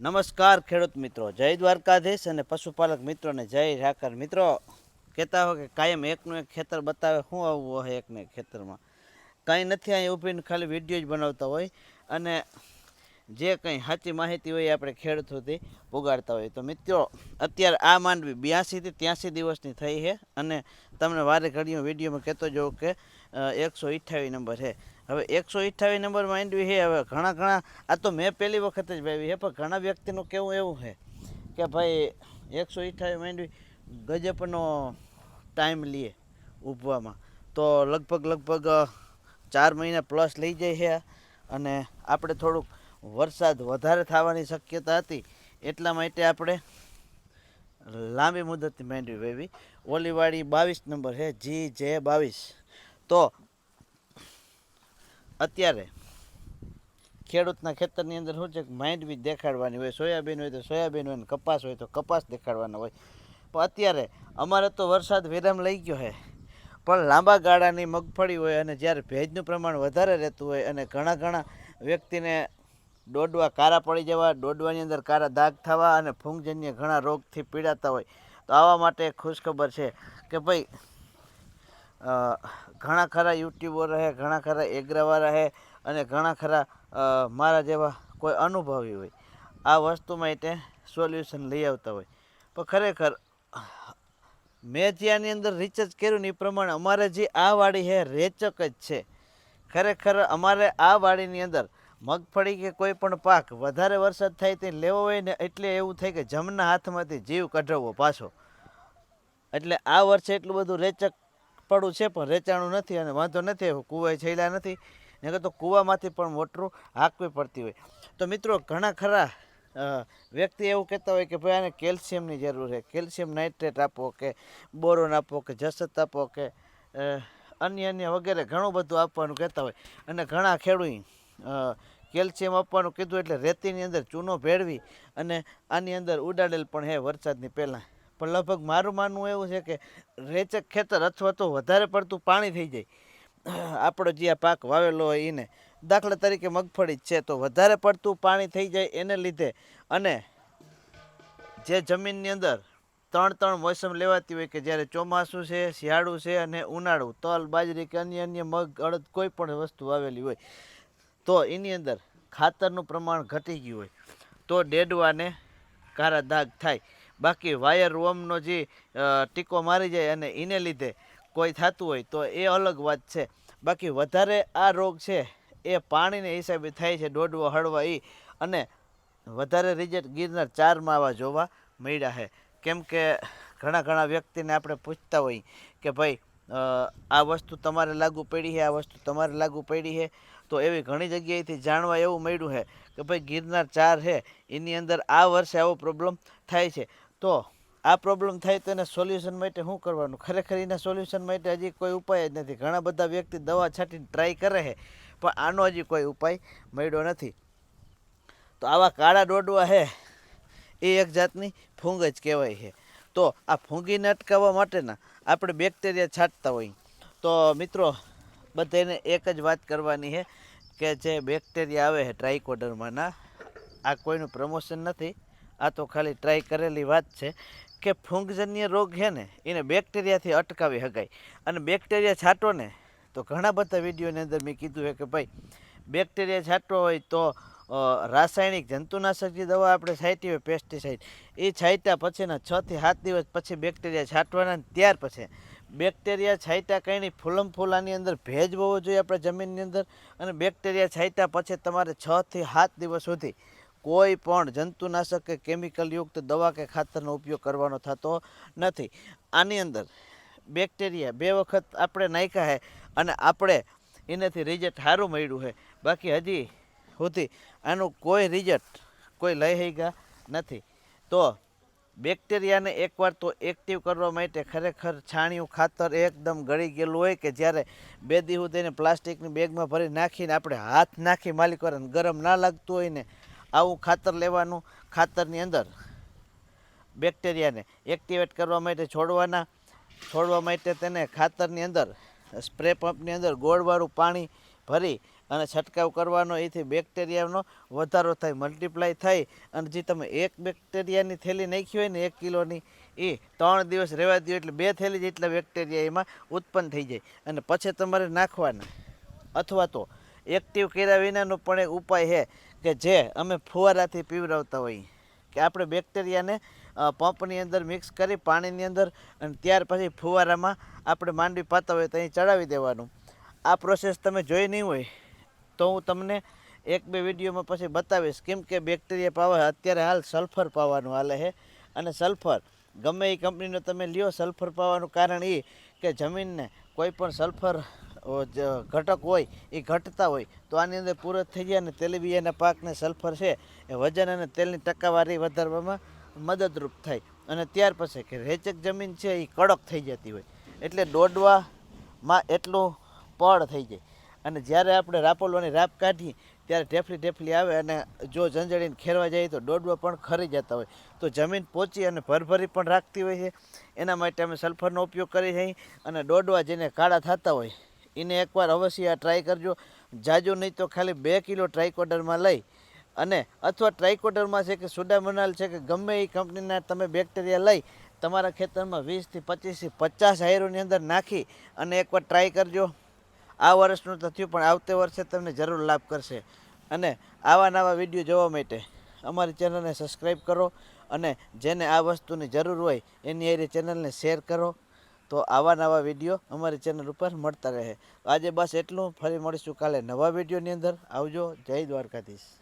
નમસ્કાર ખેડૂત મિત્રો. જય દ્વારકાધીશ અને પશુપાલક મિત્રોને જય ઠાકર મિત્રો, કહેતા હો કે કાયમ એકનું એક ખેતર બતાવે, શું આવવું હોય એકને એક ખેતરમાં? કાંઈ નથી, અહીં ઊભીને ખાલી વીડિયો જ બનાવતા હોય અને જે કંઈ સાચી માહિતી હોય એ આપણે ખેડૂત સુધી પુગાડતા હોય. તો મિત્રો, અત્યારે આ માંડવી બ્યાસીથી ત્યાંસી દિવસની થઈ છે અને તમને વારે ઘડીઓ વિડીયોમાં કહેતો જોઉં કે એકસો અઠ્ઠાવીસ નંબર છે. હવે એકસો અઠ્ઠાવીસ નંબર માંડવી છે, હવે ઘણા ઘણા, આ તો મેં પહેલી વખત જ ભાવી છે, પણ ઘણા વ્યક્તિનું કેવું એવું છે કે ભાઈ, એકસો અઠ્ઠાવીસ માંડવી ગજબનો ટાઈમ લે ઉભવામાં તો લગભગ લગભગ ચાર મહિના પ્લસ લઈ જાય છે, અને આપણે થોડુંક વરસાદ વધારે થવાની શક્યતા હતી, એટલા માટે આપણે લાંબી મુદતની માંડવી વાવી. ઓલીવાળી બાવીસ નંબર છે, જી જે બાવીસ. તો અત્યારે ખેડૂતના ખેતરની અંદર શું છે કે માંડવી દેખાડવાની હોય, સોયાબીન હોય તો સોયાબીન હોય કપાસ હોય તો કપાસ દેખાડવાનો હોય. પણ અત્યારે અમારે તો વરસાદ વિરામ લઈ ગયો છે. પણ લાંબા ગાળાની મગફળી હોય અને જ્યારે ભેજનું પ્રમાણ વધારે રહેતું હોય અને ઘણા ઘણા વ્યક્તિને દોડવા કારા પડી જવા, દોડવાની અંદર કારા દાગ થવા અને ફૂંગજન્ય ઘણા રોગથી પીડાતા હોય, તો આવા માટે ખુશખબર છે કે ભાઈ ઘણા ખરા યુટ્યુબર રહે, ઘણા ખરા એગ્રાવા રહે અને ઘણા ખરા મારા જેવા કોઈ અનુભવી હોય. આ વસ્તુ માટે સોલ્યુશન લઈ આવતા હોય. પણ ખરેખર, મેં જે આની અંદર રિસર્ચ કર્યું ને એ પ્રમાણે અમારે જે આ વાડી છે, રેચક જ છે. ખરેખર અમારે આ વાડીની અંદર મગફળી કે કોઈ પણ પાક વધારે વરસાદ થાય તે લેવો હોય ને એટલે એવું થાય કે જમના હાથમાંથી જીવ કઢાવવો પાછો. એટલે આ વર્ષે એટલું બધું રેચક પડું છે, પણ રેચાણું નથી અને વાંધો નથી કૂવા છેલ્યા નથી. ને તો કૂવામાંથી પણ મોટરું હાંકવી પડતી હોય. તો મિત્રો, ઘણા ખરા વ્યક્તિ એવું કહેતા હોય કે ભાઈ આને કેલ્શિયમની જરૂર છે. કેલ્શિયમ નાઇટ્રેટ આપો કે બોરોન આપો કે જસત આપો કે અન્ય અન્ય વગેરે ઘણું બધું આપવાનું કહેતા હોય. અને ઘણા ખેડૂત કેલ્શિયમ આપવાનું કીધું એટલે રેતીની અંદર ચૂનો ભેળવી અને આની અંદર ઉડાડેલ પણ હે વરસાદની પહેલાં. પણ લગભગ મારું માનવું એવું છે કે રેચક ખેતર અથવા તો વધારે પડતું પાણી થઈ જાય. આપણો જે આ પાક વાવેલો હોય એને દાખલા તરીકે મગફળી છે તો વધારે પડતું પાણી થઈ જાય એને લીધે અને જે જમીનની અંદર ત્રણ ત્રણ મોસમ લેવાતી હોય કે જ્યારે ચોમાસું છે, શિયાળું છે અને ઉનાળું, તલ, બાજરી કે અન્ય અન્ય મગ, અડદ કોઈ પણ વસ્તુ વાવેલી હોય તો એની અંદર ખાતરનું પ્રમાણ ઘટી ગયું હોય તો ડેડવાને કારા દાગ થાય. બાકી વાયર વોમનો જે ટીકો મારી જાય અને એને લીધે કોઈ થતું હોય તો એ અલગ વાત છે. બાકી વધારે આ રોગ છે એ પાણીને હિસાબે થાય છે, દોડવો, હળવા એ અને વધારે રિઝલ્ટ ગિરનાર ચારમાં આવા જોવા મળ્યા છે. કેમ કે ઘણા ઘણા વ્યક્તિને આપણે પૂછતા હોઈએ કે ભાઈ આ વસ્તુ તમારે લાગુ પડી છે, આ વસ્તુ તમારે લાગુ પડી છે? તો એવી ઘણી જગ્યાએથી જાણવા એવું મળ્યું છે કે ભાઈ ગિરનાર ચાર છે, એની અંદર આ વર્ષે આવો પ્રોબ્લેમ થાય છે. તો આ પ્રોબ્લેમ થાય તો એને સોલ્યુશન માટે શું કરવાનું? ખરેખર એના સોલ્યુશન માટે હજી કોઈ ઉપાય જ નથી. ઘણા બધા વ્યક્તિ દવા છાંટીને ટ્રાય કરે છે, પણ આનો હજી કોઈ ઉપાય મળ્યો નથી. તો આવા કાળા ડોડવા છે, એ એક જાતની ફૂંગ જ કહેવાય છે. તો આ ફૂંગીને અટકાવવા માટેના આપણે બેક્ટેરિયા છાંટતા હોઈએ તો મિત્રો બધાને એક જ વાત કરવાની છે કે જે બેક્ટેરિયા આવે છે ટ્રાઇકોડરમાંના આ કોઈનું પ્રમોશન નથી. આ તો ખાલી ટ્રાય કરેલી વાત છે કે ફૂંગજન્ય રોગ છે ને, એને બેક્ટેરિયાથી અટકાવી શકાય અને બેક્ટેરિયા છાંટો ને, તો ઘણા બધા વિડીયોની અંદર મેં કીધું છે કે ભાઈ બેક્ટેરિયા છાંટવો હોય તો રાસાયણિક જંતુનાશક જે દવા આપણે છાંટી હોય પેસ્ટિસાઇડ એ છાંટ્યા પછીના છ થી સાત દિવસ પછી બેક્ટેરિયા છાંટવાના ત્યાર પછી બેક્ટેરિયા છાંટ્યા કંઈ નહીં ફૂલમ ફૂલાની અંદર ભેજ હોવો જોઈએ આપણે જમીનની અંદર. અને બેક્ટેરિયા છાંટ્યા પછી તમારે છ થી સાત દિવસ સુધી કોઈ પણ જંતુનાશક કે કેમિકલયુક્ત દવા કે ખાતરનો ઉપયોગ કરવાનો થતો નથી. આની અંદર બેક્ટેરિયા બે વખત આપણે નાખ્યા છે અને આપણે એનાથી રિઝલ્ટ સારું મળ્યું છે બાકી હજી સુધી આનું કોઈ રિઝલ્ટ કોઈ લઈ ગયા નથી. તો બેક્ટેરિયાને એકવાર તો એક્ટિવ કરવા માટે ખરેખર છાણિયું ખાતર એકદમ ગળી ગયેલું હોય કે જ્યારે બે દી તેને પ્લાસ્ટિકની બેગમાં ભરી નાખીને આપણે હાથ નાખી માલિક ગરમ ના લાગતું હોય ને આવું ખાતર લેવાનું, ખાતરની અંદર બેક્ટેરિયાને એક્ટિવેટ કરવા માટે છોડવાના, છોડવા માટે તેને ખાતરની અંદર સ્પ્રે પંપની અંદર ગોળવાળું પાણી ભરી અને છંટકાવ કરવાનો. એથી બેક્ટેરિયાનો વધારો થાય મલ્ટીપ્લાય થાય અને જે તમે એક બેક્ટેરિયાની થેલી નાખી હોય ને એક કિલોની, એ ત્રણ દિવસ રહેવા દો એટલે બે થેલી જેટલા બેક્ટેરિયા એમાં ઉત્પન્ન થઈ જાય. અને પછી તમારે નાખવાના. અથવા તો એક્ટિવ કર્યા વિનાનો પણ એક ઉપાય છે. કે જે અમે ફુવારાથી પીવરાવતા હોઈએ. કે આપણે બેક્ટેરિયાને પંપની અંદર મિક્સ કરી પાણીની અંદર અને ત્યાર પછી ફુવારામાં આપણે માંડવી પાતા હોય તો અહીં ચડાવી દેવાનું. આ પ્રોસેસ તમે જોઈ નહીં હોય તો હું તમને એક બે વિડીયોમાં પછી બતાવીશ કેમ કે બેક્ટેરિયા પાવા અત્યારે હાલ સલ્ફર પાવાનું હાલે છે. અને સલ્ફર ગમે એ કંપનીનો તમે લ્યો સલ્ફર પાવાનું કારણ એ કે જમીનને કોઈ પણ સલ્ફર ઘટક હોય, એ ઘટતા હોય, તો આની અંદર પૂરત થઈ જાય અને તેલીબિયાના પાકને સલ્ફર છે, એ વજન અને તેલની ટકાવારી વધારવામાં મદદરૂપ થાય. અને ત્યાર પછી કે રેચક જમીન છે, એ કડક થઈ જતી હોય. એટલે દોડવામાં એટલું પડ થઈ જાય. અને જ્યારે આપણે રાપોલવાની રાપ કાઢીએ, ત્યારે ઢેફલી ઢેફલી આવે અને જો ઝંઝડીને ખેરવા જાય તો દોડવા પણ ખરી જતા હોય. તો જમીન પોચી અને ભરભરી પણ રાખતી હોય છે. એના માટે અમે સલ્ફરનો ઉપયોગ કરી જઈએ અને દોડવા જેને કાળા થતા હોય એને એકવાર અવશ્ય આ ટ્રાય કરજો. જાજો નહીં તો ખાલી બે કિલો ટ્રાયકોડરમાં લઈ અને અથવા ટ્રાયકોડરમાં છે કે સુડામોનાલ છે કે ગમે એ કંપનીના તમે બેક્ટેરિયા લઈ, તમારા ખેતરમાં વીસથી પચીસથી પચાસ હાયરોની અંદર નાખી અને એકવાર ટ્રાય કરજો. આ વર્ષનું તો થયું પણ આવતે વર્ષે તમને જરૂર લાભ કરશે. અને આવા નવા વીડિયો જોવા માટે અમારી ચેનલને સબસ્ક્રાઈબ કરો અને જેને આ વસ્તુની જરૂર હોય એની એ ચેનલને શેર કરો. તો આવા નવા વીડિયો અમારી ચેનલ ઉપર મળતા રહે. આજે બસ એટલું. ફરી મળીશું કાલે નવા વિડીયોની અંદર. આવજો. જય દ્વારકાધીશ.